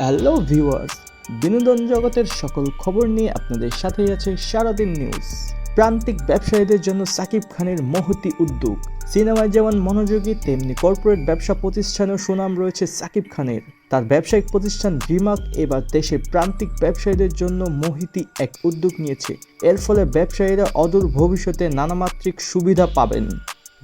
Hello viewers বিনোদন জগতের সকল খবর নিয়ে আপনাদের সাথেই আছে সারাদিন নিউজ প্রান্তিক ব্যবসায়ীদের জন্য সাকিব খানের মহতি উদ্যোগ। সিনেমায় যেমন মনোযোগী, তেমনি কর্পোরেট ব্যবসা প্রতিষ্ঠানেও সুনাম রয়েছে সাকিব খানের। তার ব্যবসায়িক প্রতিষ্ঠান রিমাক এবার দেশে প্রান্তিক ব্যবসায়ীদের জন্য মহিতি এক উদ্যোগ নিয়েছে। এর ফলে ব্যবসায়ীরা অদূর ভবিষ্যতে নানামাত্রিক সুবিধা পাবেন।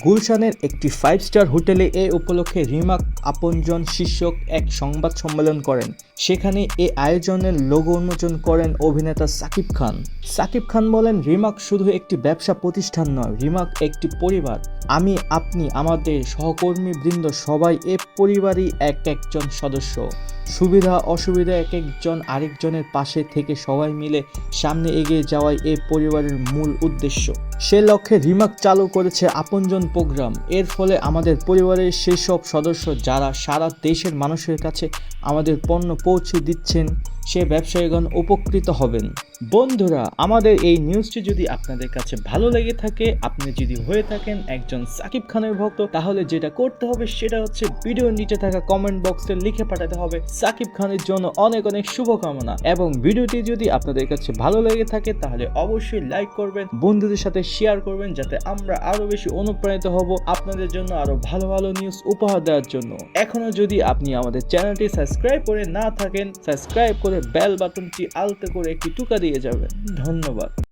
গুলশানের একটি ফাইভ স্টার হোটেলে এ উপলক্ষে রিমাক আপনজন শীর্ষক এক সংবাদ সম্মেলন করেন। সেখানে এ আয়োজনের লোগো উন্মোচন করেন অভিনেতা সাকিব খান। সাকিব খান বলেন, রিমাক শুধু একটি ব্যবসা প্রতিষ্ঠান নয়, রিমাক একটি পরিবার। আমি, আপনি, আমাদের সহকর্মী বৃন্দ সবাই, এ পরিবারই এক একজন সদস্য। সুবিধা, অসুবিধা এক একজন আরেকজনের পাশে থেকে সবাই মিলে সামনে এগিয়ে যাওয়াই এ পরিবারের মূল উদ্দেশ্য। সে লক্ষ্যে রিমাক চালু করেছে আপনজন প্রোগ্রাম। এর ফলে আমাদের পরিবারের সেসব সদস্য যারা সারা দেশের মানুষের কাছে আমাদের পণ্য পৌঁছে দিচ্ছেন। সে ব্যবসায়ীগণ উপকৃত হবেন। বন্ধুরা, আমাদের এই নিউজটি যদি আপনাদের কাছে ভালো লেগে থাকে, আপনি যদি হয়ে থাকেন একজন সাকিব খানের ভক্ত, তাহলে যেটা করতে হবে সেটা হচ্ছে ভিডিওর নিচে থাকা কমেন্ট বক্সে লিখে পাঠাতে হবে সাকিব খানের জন্য অনেক অনেক শুভকামনা। এবং ভিডিওটি যদি আপনাদের কাছে ভালো লেগে থাকে, তাহলে অবশ্যই লাইক করবেন, বন্ধুদের সাথে শেয়ার করবেন, যাতে আমরা আরও বেশি অনুপ্রাণিত হব আপনাদের জন্য আরও ভালো ভালো নিউজ উপহার দেওয়ার জন্য। এখনও যদি আপনি আমাদের চ্যানেলটি সাবস্ক্রাইব করে না থাকেন সাবস্ক্রাইব করে বেল বাটনটি আলতে করে একটি টুকা দিয়ে যাবেন ধন্যবাদ।